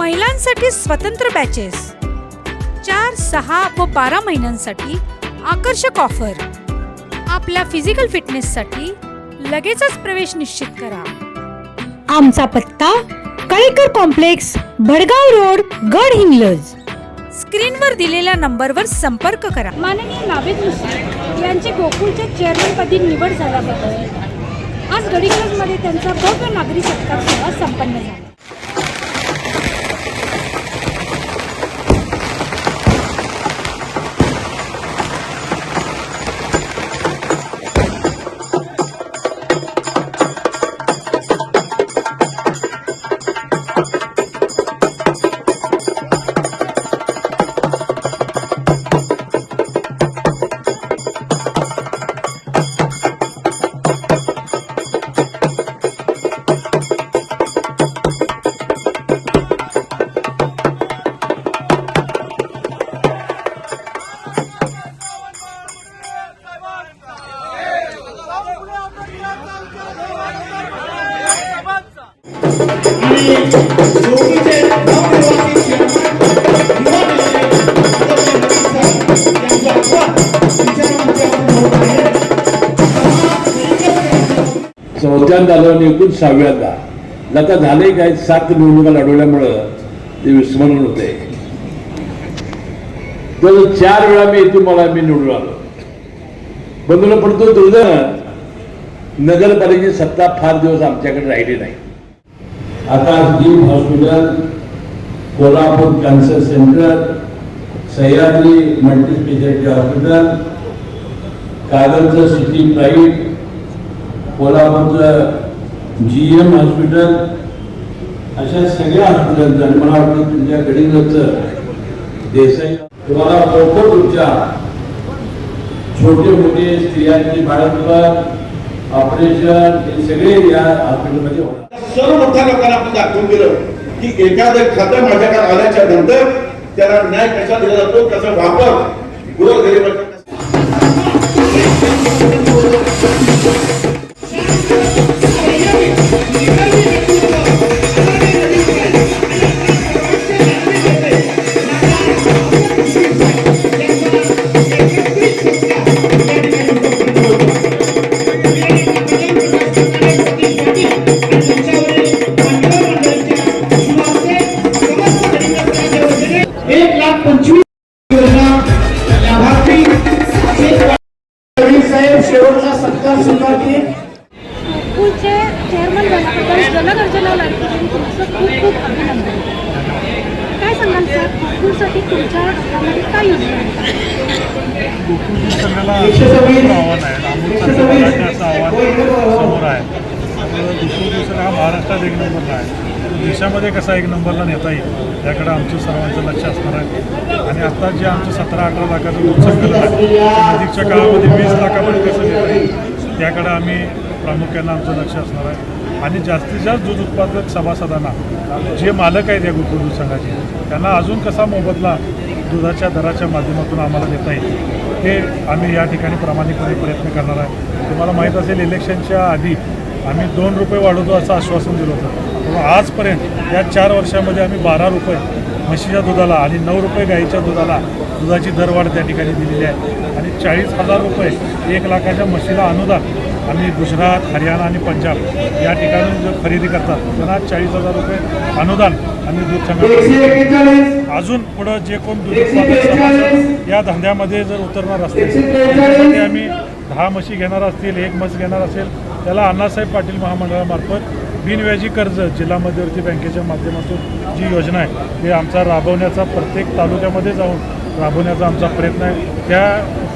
महिलांसाठी स्वतंत्र बॅचेस चार सहा व बारा महिन्यांसाठी आकर्षक ऑफर आपल्या फिजिकल फिटनेससाठी लगेचच प्रवेश निश्चित करा. आमचा पत्ता कळेकर कॉम्प्लेक्स भडगाव रोड गड हिंग्लज. स्क्रीनवर दिलेल्या नंबरवर संपर्क करा. माननीय नावेद मुश्रीफ यांची गोकुळच्या चेअरमनपदी निवड झाल्याबद्दल आज गडिंग्लजमध्ये त्यांचा भव्य नागरी सत्कार सोहळा संपन्न झाला. चौथ्यांदा आलो आणि एकूण सहाव्यांदा. आता झालंय काय? सात निवडणुका लढवल्यामुळं ते विस्मरण होते. तर चार वेळा मी इथून मला मी निवडून आलो. पण तुला परंतु दुर्दैव नगरपालिकेची सत्ता फार दिवस आमच्याकडे राहिली नाही. आता gym hospital Kolhapur cancer centre Sahyadri multispeciality hospital कागलचं city pride कोल्हापूरचं जी एम हॉस्पिटल अशा सगळ्या हॉस्पिटलचं आणि मला वाटतं तुमच्या गडिंगचं देसाई तुम्हाला लवकर तुमच्या छोटे मोठे स्त्रियांची बाळंतपण ऑपरेशन हे सगळे या हॉस्पिटलमध्ये होणार सर्व मोठ्या लोकांना आपण दाखवून दिलं की एखादं खातं माझ्याकडे आल्याच्यानंतर त्याला न्याय कसा दिला जातो त्याचा वापर गोरगरिबांच्या Thank you. शेवटचा सत्कार स्वीकारते गोकुळचे चेअरमन झाल्याबद्दल जनगर्जना लाडकी बहीण तुमचं खूप खूप अभिनंदन. काय सांगाल सर? गोकुळसाठी तुमच्या हातामध्ये काय योजना आहे. आव्हान आहे. आव्हान समोर आहे. त्यामुळे दुसरं दुसरं हा महाराष्ट्रात एक नंबरला आहे. देशामध्ये कसा एक नंबरला नेता येईल याकडे आमचं सर्वांचं लक्ष असणार आहे. आणि आता जे आमचं सतरा अठरा लाखाचं नुकसान संकलन आहे नजीकच्या काळामध्ये वीस लाखापर्यंत कसं नेता येईल त्याकडे आम्ही प्रामुख्यानं आमचं लक्ष असणार आहे. आणि जास्तीत जास्त दूध उत्पादक सभासदांना जे मालक आहेत या गोकुळ दूध संघाचे त्यांना अजून कसा मोबदला दुधाच्या दराच्या माध्यमातून आम्हाला देता येईल हे आम्ही या ठिकाणी प्रामाणिकपणे प्रयत्न करणार आहे. तुम्हाला माहीत असेल इलेक्शनच्या आधी आम्ही दोन रुपये वाढवतो असं आश्वासन दिलं होतं. पण आजपर्यंत या चार वर्षामध्ये आम्ही बारा रुपये म्हशीच्या दुधाला आणि नऊ रुपये गाईच्या दुधाला दुधाची दरवाढ त्या ठिकाणी दिलेली आहे. आणि चाळीस हजार रुपये एक लाखाच्या म्हशीला अनुदान आम्ही गुजरात हरियाणा आणि पंजाब या ठिकाणी जो खरेदी करतात त्यांना चाळीस हजार रुपये अनुदान आम्ही दूध अजून पुढं जे कोण दूध उत्पादक या धंद्यामध्ये जर उतरणार असतील त्यासाठी. आम्ही दहा म्हशी घेणार असतील एक म्हस घेणार असेल त्याला अण्णासाहेब पाटील महामंडळामार्फत बिनव्याजी कर्ज जिल्हा मध्यवर्ती बँकेच्या माध्यमातून जी योजना आहे ते आमचा राबवण्याचा प्रत्येक तालुक्यामध्ये जाऊन राबवण्याचा आमचा प्रयत्न आहे. त्या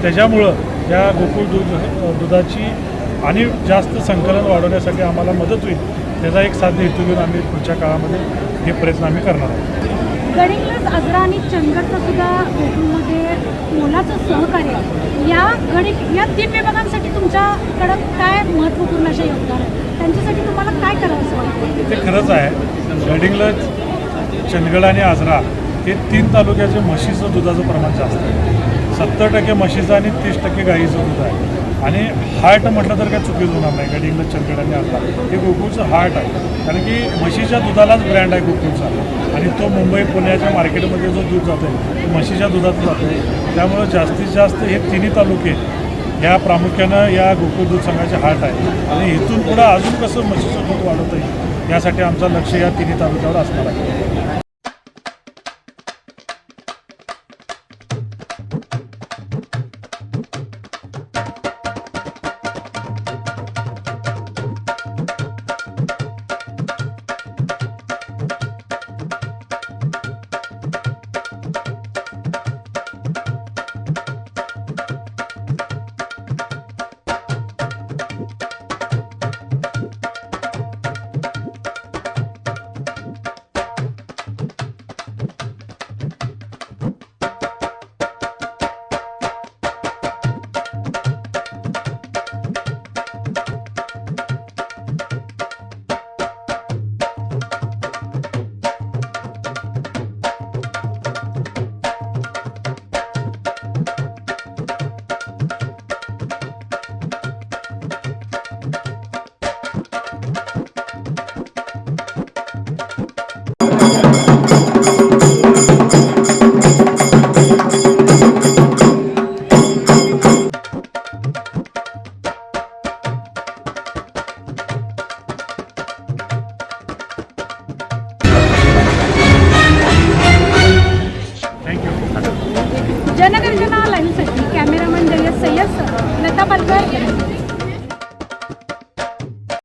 त्याच्यामुळं या गोकुळ दूध दुधाची आणि जास्त संकलन वाढवण्यासाठी आम्हाला मदत होईल त्याचा एक साध्य हेतू घेऊन आम्ही पुढच्या काळामध्ये हे प्रयत्न आम्ही करणार आहोत. गडिंग्लज आजरा आणि चंदगडचं सुद्धा गोकुळमध्ये मोलाचं सहकार्य आहे. या गडी या तीन विभागांसाठी तुमच्याकडं काय महत्त्वपूर्ण असे योगदान आहे त्यांच्यासाठी तुम्हाला काय करावं असं वाटतं? ते खरंच आहे. गडिंग्लज चंदगड आणि आजरा हे तीन तालुक्याचे म्हशीचं दुधाचं प्रमाण जास्त आहे. सत्तर टक्के म्हशीचं आणि तीस टक्के गाईचं दूध आहे. आणि हार्ट म्हटलं तर काय चुकीच होणार नाही गडिंग्लज चंदगड आणि हे गोकुळचं हार्ट आहे. कारण की म्हशीच्या दुधालाच ब्रँड आहे गोकुळचा आणि तो मुंबई पुण्याच्या मार्केटमध्ये जो दूध जातो आहे तो म्हशीच्या दुधातून जातो आहे त्यामुळं जास्तीत जास्त हे तिन्ही तालुके ह्या प्रामुख्यानं या गोकुळ दूध संघाचे हार्ट आहे. आणि इथून पुढं अजून कसं म्हशीचं दूध वाढवता येईल यासाठी आमचं लक्ष या तिन्ही तालुक्यावर असणार आहे.